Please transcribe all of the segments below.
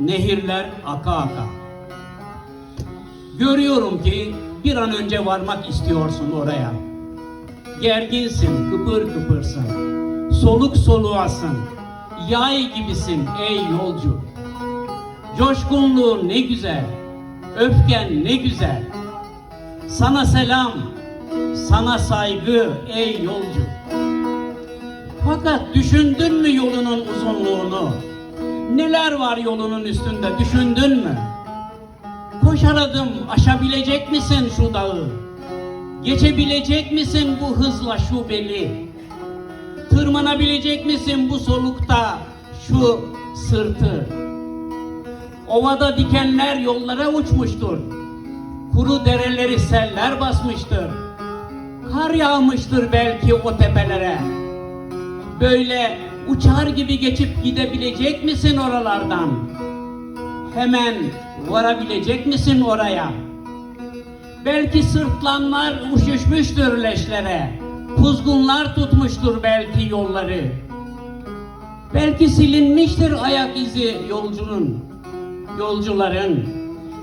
Nehirler aka aka. Görüyorum ki bir an önce varmak istiyorsun oraya. Gerginsin, kıpır kıpırsın. Soluk soluğasın. Yay gibisin ey yolcu. Coşkunluğun ne güzel. Öfken ne güzel. Sana selam, sana saygı ey yolcu. Fakat düşündün mü yolunun uzunluğunu? Neler var yolunun üstünde düşündün mü? Koşar adım aşabilecek misin şu dağı? Geçebilecek misin bu hızla şu beli? Tırmanabilecek misin bu solukta şu sırtı? Ovada dikenler yollara uçmuştur. Kuru dereleri seller basmıştır. Kar yağmıştır belki o tepelere. Böyle uçar gibi geçip gidebilecek misin oralardan? Hemen varabilecek misin oraya? Belki sırtlanlar uşuşmuştur leşlere. Kuzgunlar tutmuştur belki yolları. Belki silinmiştir ayak izi yolcunun, yolcuların.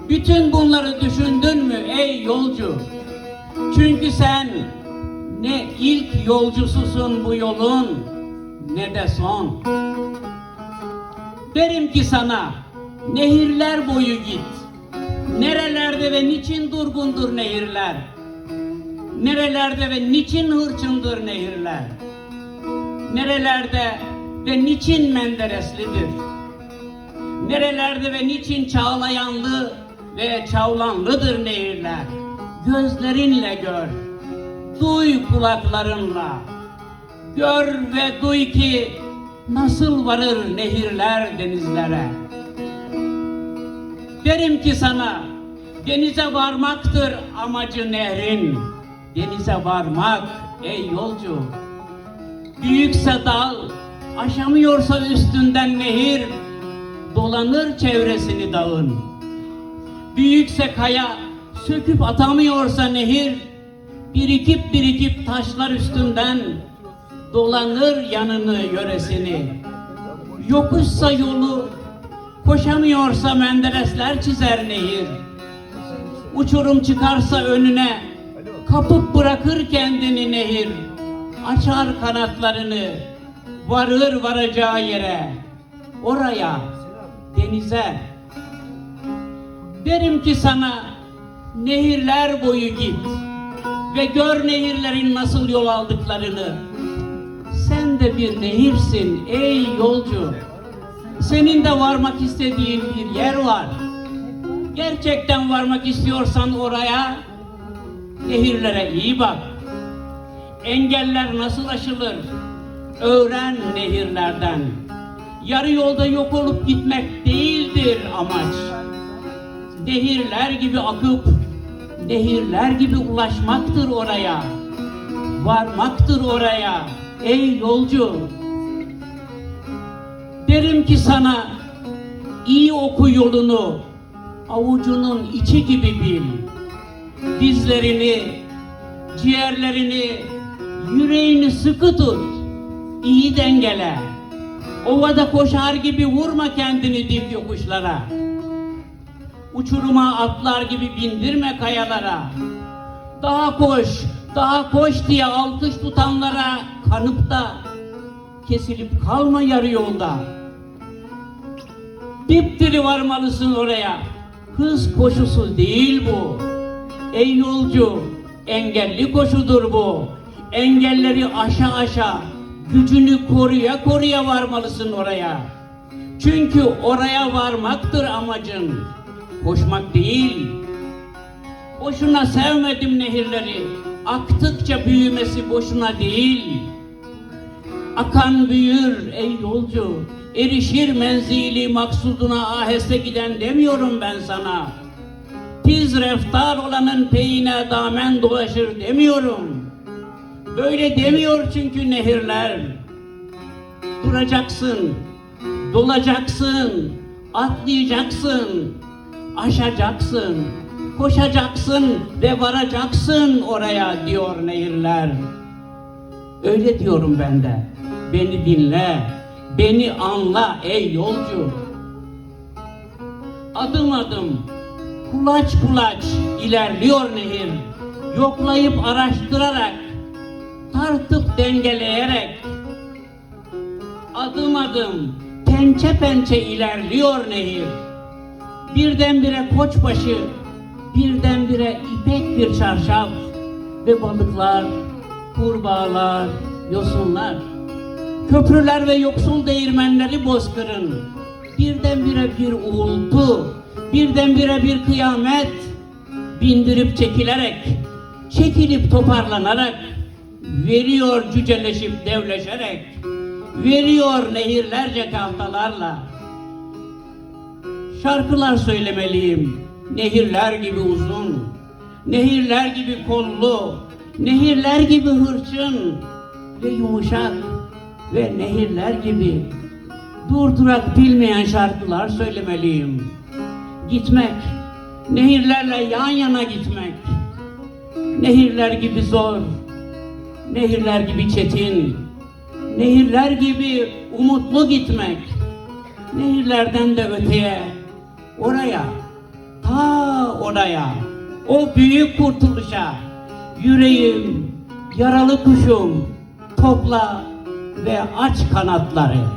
Bütün bunları düşündün mü ey yolcu? Çünkü sen ne ilk yolcususun bu yolun ne de son. Derim ki sana nehirler boyu git. Nerelerde ve niçin durgundur nehirler? Nerelerde ve niçin hırçındır nehirler? Nerelerde ve niçin mendereslidir? Nerelerde ve niçin çağlayanlı ve çavlanlıdır nehirler? Gözlerinle gör, duy kulaklarınla. Gör ve duy ki nasıl varır nehirler denizlere. Derim ki sana denize varmaktır amacı nehrin. Denize varmak ey yolcu. Büyükse dal, aşamıyorsa üstünden nehir, dolanır çevresini dağın. Büyükse kaya, söküp atamıyorsa nehir, birikip birikip taşlar üstünden dolanır yanını yöresini. Yokuşsa yolu, koşamıyorsa menderesler çizer nehir. Uçurum çıkarsa önüne, kapıp bırakır kendini nehir. Açar kanatlarını, varır varacağı yere, oraya, denize. Derim ki sana, nehirler boyu git ve gör nehirlerin nasıl yol aldıklarını. De bir nehirsin ey yolcu. Senin de varmak istediğin bir yer var. Gerçekten varmak istiyorsan oraya, nehirlere iyi bak. Engeller nasıl aşılır? Öğren nehirlerden. Yarı yolda yok olup gitmek değildir amaç. Nehirler gibi akıp, nehirler gibi ulaşmaktır oraya. Varmaktır oraya ey yolcu. Derim ki sana iyi oku yolunu avucunun içi gibi bil. Dizlerini, ciğerlerini, yüreğini sıkı tut. İyi dengele. Ovada koşar gibi vurma kendini dik yokuşlara. Uçuruma atlar gibi bindirme kayalara. Daha koş, daha koş diye alkış tutanlara kanıp da kesilip kalma yarı yolda. Dipdiri varmalısın oraya. Hız koşusu değil bu. Ey yolcu, engelli koşudur bu. Engelleri aşa aşa, gücünü koruya koruya varmalısın oraya. Çünkü oraya varmaktır amacın. Koşmak değil. Boşuna sevmedim nehirleri. Aktıkça büyümesi boşuna değil. Akan büyür ey yolcu. Erişir menzili maksuduna aheste giden demiyorum ben sana. Tiz reftar olanın peyine damen dolaşır demiyorum. Böyle demiyor çünkü nehirler. Duracaksın, dolacaksın, atlayacaksın, aşacaksın, koşacaksın ve varacaksın oraya diyor nehirler. Öyle diyorum ben de. Beni dinle, beni anla ey yolcu. Adım adım, kulaç kulaç ilerliyor nehir. Yoklayıp araştırarak, tartıp dengeleyerek, adım adım, pençe pençe ilerliyor nehir. Birdenbire koçbaşı, birdenbire ipek bir çarşaf ve balıklar, kurbağalar, yosunlar. Köprüler ve yoksul değirmenleri bozkırın. Birdenbire bir uğultu, birdenbire bir kıyamet. Bindirip çekilerek, çekilip toparlanarak, veriyor cüceleşip devleşerek, veriyor nehirlerce kavtalarla. Şarkılar söylemeliyim, nehirler gibi uzun, nehirler gibi kollu, nehirler gibi hırçın ve yumuşak ve nehirler gibi. Durdurak bilmeyen şarkılar söylemeliyim. Gitmek, nehirlerle yan yana gitmek, nehirler gibi zor, nehirler gibi çetin, nehirler gibi umutlu gitmek, nehirlerden de öteye, oraya, ta oraya, o büyük kurtuluşa, yüreğim, yaralı kuşum, topla ve aç kanatları.